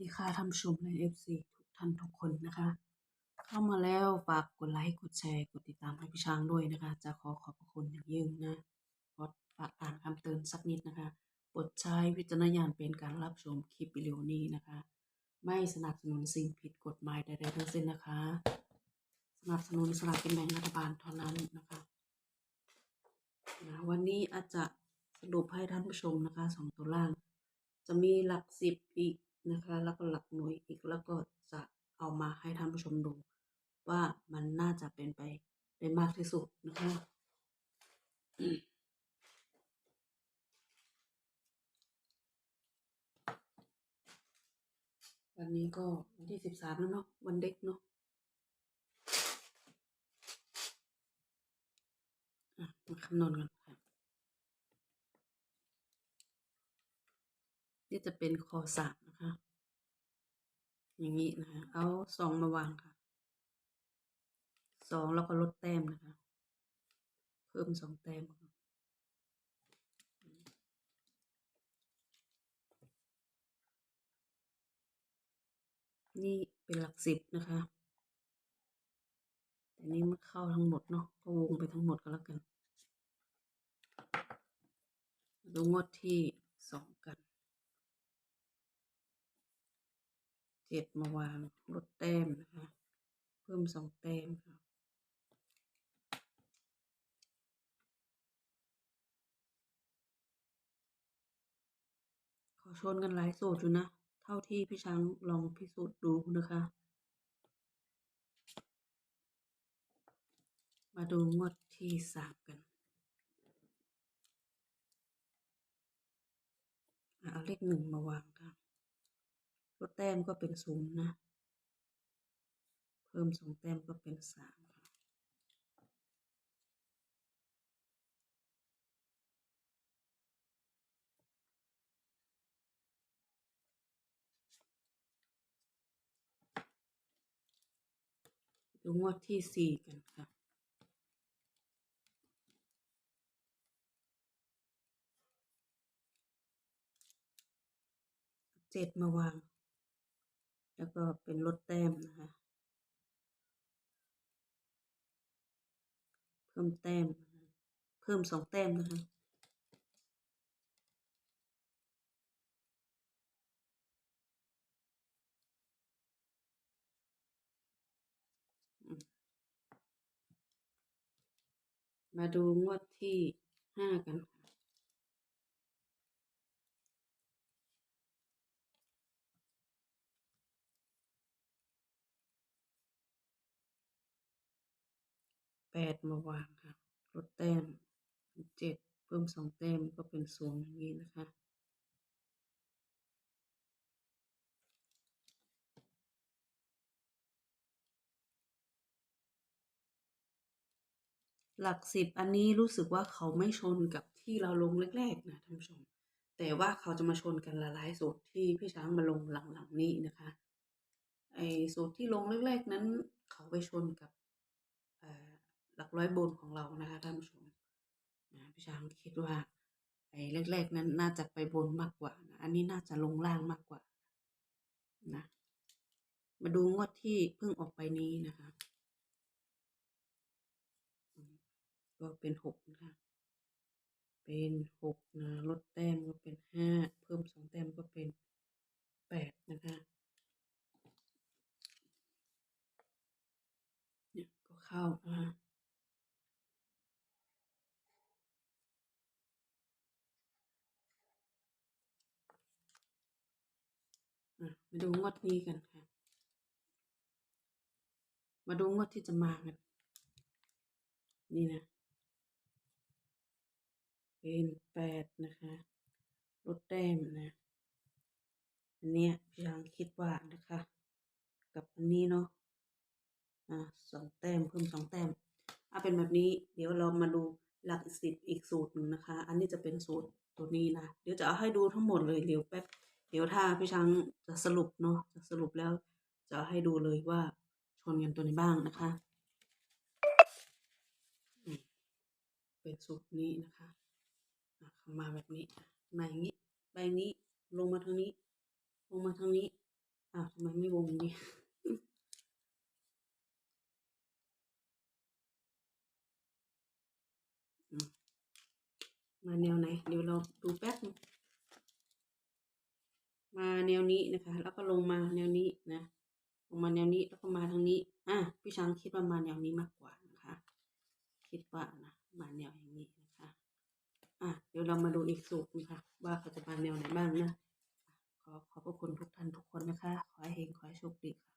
ดีค่ะท่านผู้ชมใน FC ทุกท่านทุกคนนะคะ เข้ามาแล้วฝากกดไลค์กดแชร์กดติดตามให้พี่ช้างด้วยนะคะ จะขอขอบพระคุณอย่างยิ่งนะขอฝากอ่านคำเตือนสักนิดนะคะโปดใช้วิจารณญาณเป็นการรับชมคลิปวิดีโอนี้นะคะ ไม่สนับสนุนสิ่งผิดกฎหมายใดๆทั้งสิ้นนะคะ สนับสนุนสลากกินแบ่งรัฐบาลเท่านั้นนะคะนะวันนี้อาจจะสรุปให้ท่านผู้ชมนะคะสองตัวล่าง จะมีหลักสิบอีก นะคะ แล้วก็หลักหน่วยอีกแล้วก็จะเอามาให้ท่านผู้ชมดู ว่ามันน่าจะเป็นไปได้มากที่สุดนะคะวันนี้ก็วันที่สิบสามแล้วเนาะวันเด็กเนาะมาคำนวณกันค่ะ นี่จะเป็นคอสาม อย่างนี้นะคะเอาสองมาวางค่ะสองแล้วก็ลดแต้มนะคะ เพิ่มสองแต้มค่ะนี่เป็นหลักสิบนะคะ แต่นี่มันเข้าทั้งหมดเนาะ ก็วงไปทั้งหมดก็แล้วกัน ดูงวดที่สองกัน จ็ดมาวางลดแต้มนะคะ เพิ่มสองแต้มค่ะขอชนกันหลายสูตรอยู่นะ เท่าที่พี่ช้างลองพิสูจน์ดูนะคะ มาดูงวดที่สามกันเอาเลขหนึ่งมาวาง ค่ะลดแต้มก็เป็นศูนย์นะ เพิ่มสองแต้มก็เป็นสามดูงวดที่สี่กันค่ะเจ็ดมาวาง แล้วก็เป็นลดแต้มนะคะ เพิ่มแต้ม เพิ่มสองแต้มนะคะมาดูงวดที่ห้ากันค่ะ แปดมาวางค่ะ ลดแต้มเจ็ดเพิ่มสองแต้มก็เป็นศูนย์อย่างนี้นะคะ หลักสิบอันนี้รู้สึกว่าเขาไม่ชนกับที่เราลงแรกๆนะท่านผู้ชม แต่ว่าเขาจะมาชนกันละลายสูตรที่พี่ช้างมาลงหลังๆนี้นะคะ ไอ้สูตรที่ลงแรกๆนั้น เขาไปชนกับ หลักร้อยบนของเรานะคะท่านผู้ชมนะพี่ช้างคิดว่าไอ้แรกๆนั้นน่าจะไปบนมากกว่านะอันนี้น่าจะลงล่างมากกว่านะมาดูงวดที่เพิ่งออกไปนี้นะคะก็เป็นหกนะคะเป็นหกนะลดแต้มก็เป็นห้าเพิ่มสองแต้มก็เป็นแปดนะคะ เนี่ยก็เข้าอ่าอะ มาดูงวดนี้กันค่ะ มาดูงวดที่จะมากัน นี่นะ เป็นแปดนะคะลดแต้มนะ อันเนี้ยพี่ช้างคิดว่านะคะ กับอันนี้เนาะอ่าสองแต้มเพิ่มสองแต้มเอาเป็นแบบนี้ เดี๋ยวเรามาดูหลักสิบอีกสูตรหนึ่งนะคะ อันนี้จะเป็นสูตรตัวนี้นะ เดี๋ยวจะเอาให้ดูทั้งหมดเลยเดี๋ยวแป๊บ เดี๋ยวถ้าพี่ช้างจะสรุปเนาะจะสรุปแล้ว จะให้ดูเลยว่าชนกันตัวไหนบ้างนะคะเป็นสูตรนี้นะคะเข้ามาแบบนี้มาอย่างนี้ไปอย่างนี้ลงมาทางนี้ ลงมาทางนี้อ้าวทำไมไม่วงดิอืมมาแนวไหนเดี๋ยวเราดูแป๊บนึง มาแนวนี้นะคะ แล้วก็ลงมาแนวนี้นะ ลงมาแนวนี้แล้วก็มาทางนี้ อะพี่ช้างคิดว่ามาแนวนี้มากกว่านะคะ คิดว่านะมาแนวอย่างนี้นะคะ อะเดี๋ยวเรามาดูอีกสูตรนะคะว่าเขาจะมาแนวไหนบ้างนะขอขอบพระคุณทุกท่านทุกคนนะคะ ขอให้เฮงขอให้โชคดีค่ะ